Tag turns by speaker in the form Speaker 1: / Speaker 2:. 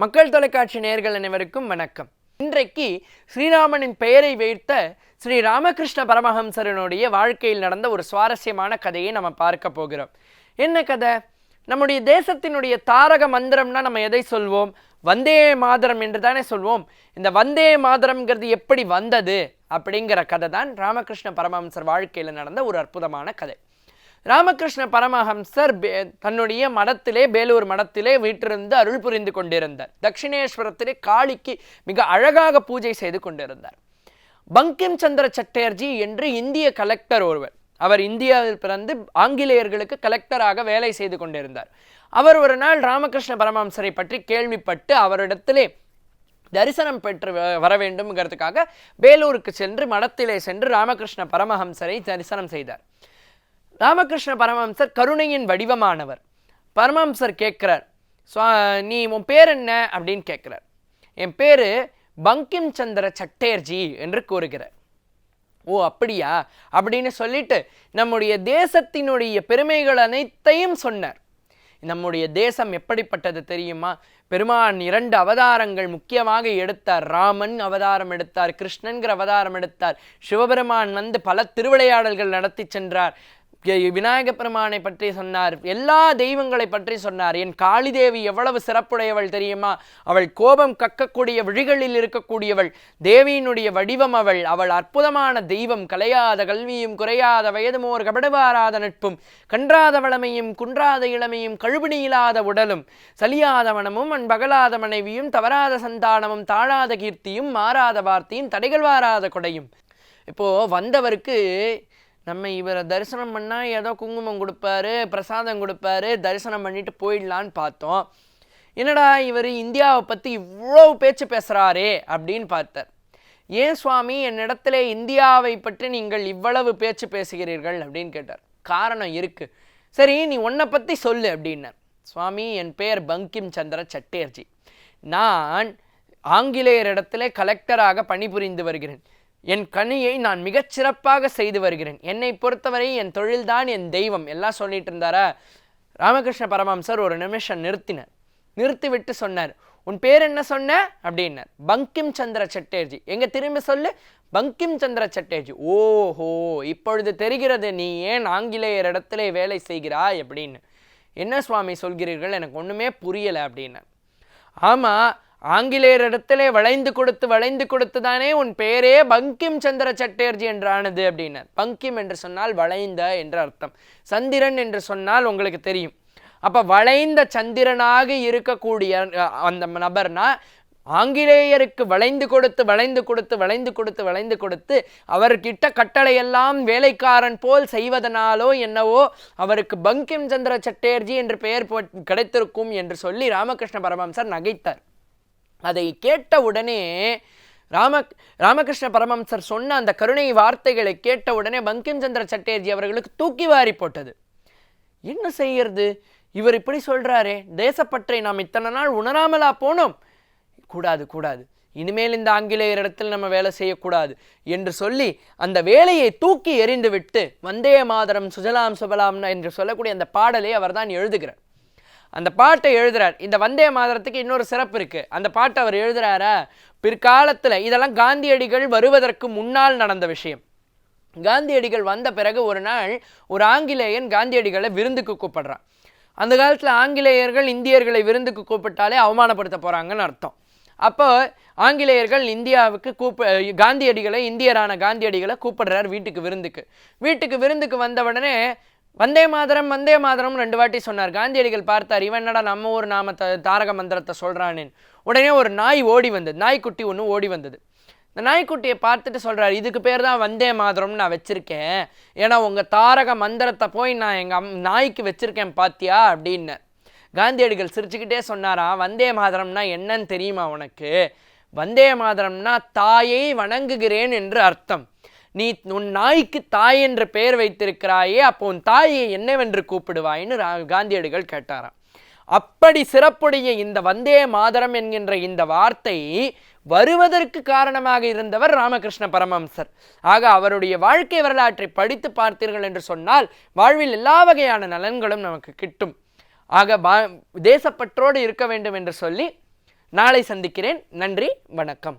Speaker 1: மக்கள் தொலைக்காட்சி நேயர்கள் அனைவருக்கும் வணக்கம். இன்றைக்கு ஸ்ரீராமனின் பெயரை வைத்த ஸ்ரீ ராமகிருஷ்ண பரமஹம்சரனுடைய வாழ்க்கையில் நடந்த ஒரு சுவாரஸ்யமான கதையை நம்ம பார்க்க போகிறோம். என்ன கதை? நம்முடைய தேசத்தினுடைய தாரக மந்திரம்னா நம்ம எதை சொல்வோம்? வந்தே மாதரம் என்று தானே சொல்வோம். இந்த வந்தே மாதரம்ங்கிறது எப்படி வந்தது அப்படிங்கிற கதை தான் ராமகிருஷ்ண பரமஹம்சர் வாழ்க்கையில் நடந்த ஒரு அற்புதமான கதை. ராமகிருஷ்ண பரமஹம்சர் பே- தன்னுடைய மடத்திலே பேலூர் மடத்திலே வீட்டிலிருந்து அருள் புரிந்து கொண்டிருந்தார். தட்சிணேஸ்வரத்திலே காளிக்கு மிக அழகாக பூஜை செய்து கொண்டிருந்தார். பங்கிம் சந்திர சட்டர்ஜி என்று இந்திய கலெக்டர் ஒருவர் அவர் இந்தியாவில் பிறந்து ஆங்கிலேயர்களுக்கு கலெக்டராக வேலை செய்து கொண்டிருந்தார். அவர் ஒரு நாள் ராமகிருஷ்ண பரமஹம்சரை பற்றி கேள்விப்பட்டு அவரிடத்திலே தரிசனம் பெற்று வ- வர வேண்டும்ங்கிறதுக்காக வேலூருக்கு சென்று மடத்திலே சென்று ராமகிருஷ்ண பரமஹம்சரை தரிசனம் செய்தார். ராமகிருஷ்ண பரமஹம்சர் கருணையின் வடிவமானவர். பரமஹம்சர் கேட்குறார் சுவா நீ உன் பேர் என்ன? அப்படின்னு கேட்குறார். என் பேர் பங்கிம் சந்திர சட்டேர்ஜி என்று கூறுகிறார். ஓ அப்படியா? அப்படின்னு சொல்லிட்டு நம்முடைய தேசத்தினுடைய பெருமைகள் அனைத்தையும் சொன்னார். நம்முடைய தேசம் எப்படிப்பட்டது தெரியுமா? பெருமான் இரண்டு அவதாரங்கள் முக்கியமாக எடுத்தார். ராமன் அவதாரம் எடுத்தார் கிருஷ்ணன்கிற அவதாரம் எடுத்தார். சிவபெருமான் வந்து பல திருவிளையாடல்கள் நடத்தி சென்றார். விநாயக பெருமானை பற்றி சொன்னார். எல்லா தெய்வங்களை பற்றி சொன்னார். என் காளிதேவி எவ்வளவு சிறப்புடையவள் தெரியுமா? அவள் கோபம் கக்கக்கூடிய விழிகளில் இருக்கக்கூடியவள். தேவியினுடைய வடிவம் அவள். அவள் அற்புதமான தெய்வம். கலையாத கல்வியும் குறையாத வயதுமோர் கபடுவாராத நட்பும். கன்றாத வளமையும் குன்றாத இளமையும் கழுபிணி உடலும். சலியாத மனமும் அன்பகலாத மனைவியும் தவறாத சந்தானமும் தாழாத கீர்த்தியும் மாறாத வார்த்தையும் தடைகள் வாராத கொடையும். இப்போது வந்தவருக்கு நம்ம இவரை தரிசனம் பண்ணால் ஏதோ குங்குமம் கொடுப்பாரு பிரசாதம் கொடுப்பாரு தரிசனம் பண்ணிட்டு போயிடலான்னு பார்த்தோம். என்னடா இவர் இந்தியாவை பற்றி இவ்வளோ பேச்சு பேசுகிறாரே அப்படின்னு பார்த்தார். ஏன் சுவாமி என்னிடத்துல இந்தியாவை பற்றி நீங்கள் இவ்வளவு பேச்சு பேசுகிறீர்கள்? அப்படின்னு கேட்டார். காரணம் இருக்குது சரி நீ உன்னை பற்றி சொல்லு அப்படின்னார். சுவாமி என் பெயர் பங்கிம் சந்திர சட்டேர்ஜி. நான் ஆங்கிலேயரிடத்திலே கலெக்டராக பணிபுரிந்து வருகிறேன். என் கனியை நான் மிகச் சிறப்பாக செய்து வருகிறேன். என்னை பொறுத்தவரை என் தொழில்தான் என் தெய்வம். எல்லாம் சொல்லிட்டு இருந்தாரா? ராமகிருஷ்ண பரமஹம்சர் ஒரு நிமிஷம் நிறுத்தினார். நிறுத்திவிட்டு சொன்னார் உன் பேர் என்ன சொன்ன? அப்படின்னார். பங்கிம் சந்திர சட்டர்ஜி. எங்க திரும்பி சொல்லு? பங்கிம் சந்திர சட்டர்ஜி. ஓஹோ இப்பொழுது தெரிகிறது நீ ஏன் ஆங்கிலேயர் இடத்திலே வேலை செய்கிறாய்? அப்படின்னு. என்ன சுவாமி சொல்கிறீர்கள்? எனக்கு ஒன்றுமே புரியலை அப்படின்னார். ஆமாம் ஆங்கிலேயரிடத்திலே வளைந்து கொடுத்து வளைந்து கொடுத்து தானே உன் பெயரே பங்கிம் சந்திர சட்டர்ஜி என்றானது அப்படின்னார். பங்கிம் என்று சொன்னால் வளைந்த என்று அர்த்தம். சந்திரன் என்று சொன்னால் உங்களுக்கு தெரியும். அப்போ வளைந்த சந்திரனாக இருக்கக்கூடிய அந்த நபர்னா ஆங்கிலேயருக்கு வளைந்து கொடுத்து வளைந்து கொடுத்து வளைந்து கொடுத்து வளைந்து கொடுத்து அவர்கிட்ட கட்டளையெல்லாம் வேலைக்காரன் போல் செய்வதனாலோ என்னவோ அவருக்கு பங்கிம் சந்திர சட்டேர்ஜி என்று பெயர் போட்- கிடைத்திருக்கும் என்று சொல்லி ராமகிருஷ்ண பரமம்சர் நகைத்தார். அதை கேட்ட உடனே ராம ராமகிருஷ்ண பரமம்சர் சொன்ன அந்த கருணை வார்த்தைகளை கேட்ட உடனே பங்கிம் சந்திர சட்டேர்ஜி அவர்களுக்கு தூக்கி வாரி போட்டது. என்ன செய்யறது? இவர் இப்படி சொல்றாரே தேசப்பற்றை நாம் இத்தனை நாள் உணராமலா போனோம்? கூடாது கூடாது. இனிமேல் இந்த ஆங்கிலேயரிடத்தில் நம்ம வேலை செய்யக்கூடாது என்று சொல்லி அந்த வேலையை தூக்கி எறிந்து விட்டு வந்தே மாதரம் சுஜலாம் சுபலாம் என்று சொல்லக்கூடிய அந்த பாடலை அவர் தான் எழுதுகிறார். அந்த பாட்டை எழுதுறார். இந்த வந்தே மாதரத்துக்கு இன்னொரு சிறப்பு இருக்கு. அந்த பாட்டை அவர் எழுதுறாரா? பிற்காலத்தில் இதெல்லாம் காந்தியடிகள் வருவதற்கு முன்னால் நடந்த விஷயம். காந்தியடிகள் வந்த பிறகு ஒரு நாள் ஒரு ஆங்கிலேயன் காந்தியடிகளை விருந்துக்கு கூப்பிடுறான். அந்த காலத்தில் ஆங்கிலேயர்கள் இந்தியர்களை விருந்துக்கு கூப்பிட்டாலே அவமானப்படுத்த போகிறாங்கன்னு அர்த்தம். அப்போ ஆங்கிலேயர்கள் இந்தியாவுக்கு கூப்ப காந்தியடிகளை இந்தியரான காந்தியடிகளை கூப்பிடுறார் வீட்டுக்கு விருந்துக்கு. வீட்டுக்கு விருந்துக்கு வந்த உடனே வந்தே மாதரம் வந்தே மாதரம் ரெண்டு வாட்டி சொன்னார். காந்தியடிகள் பார்த்தார் இவன் என்னடா நம்ம ஊர் நாமத்தை தாரக மந்திரத்தை சொல்கிறானேன் உடனே ஒரு நாய் ஓடி வந்தது. நாய்க்குட்டி ஒன்று ஓடி வந்தது. இந்த நாய்க்குட்டியை பார்த்துட்டு சொல்கிறார் இதுக்கு பேர் தான் வந்தே மாதரம்னு நான் வச்சுருக்கேன். ஏன்னா உங்கள் தாரக மந்திரத்தை போய் நான் எங்கள் அம் நாய்க்கு வச்சுருக்கேன் பாத்தியா? அப்படின்னு. காந்தியடிகள் சிரிச்சுக்கிட்டே சொன்னாராம் வந்தே மாதரம்னா என்னன்னு தெரியுமா உனக்கு? வந்தே மாதரம்னா தாயை வணங்குகிறேன் என்று அர்த்தம். நீ உன் நாய்க்கு தாய் என்ற பெயர் வைத்திருக்கிறாயே அப்போ உன் தாயை என்னவென்று கூப்பிடுவாயின்னு ரா- காந்தியடிகள் கேட்டாராம். அப்படி சிறப்புடைய இந்த வந்தே மாதரம் என்கின்ற இந்த வார்த்தை வருவதற்கு காரணமாக இருந்தவர் ராமகிருஷ்ண பரமம்சர் ஆக அவருடைய வாழ்க்கை வரலாற்றை படித்து பார்த்தீர்கள் என்று சொன்னால் வாழ்வில் எல்லா வகையான நலன்களும் நமக்கு கிட்டும். ஆக பா தேசப்பற்றோடு இருக்க வேண்டும் என்று சொல்லி நாளை சந்திக்கிறேன். நன்றி வணக்கம்.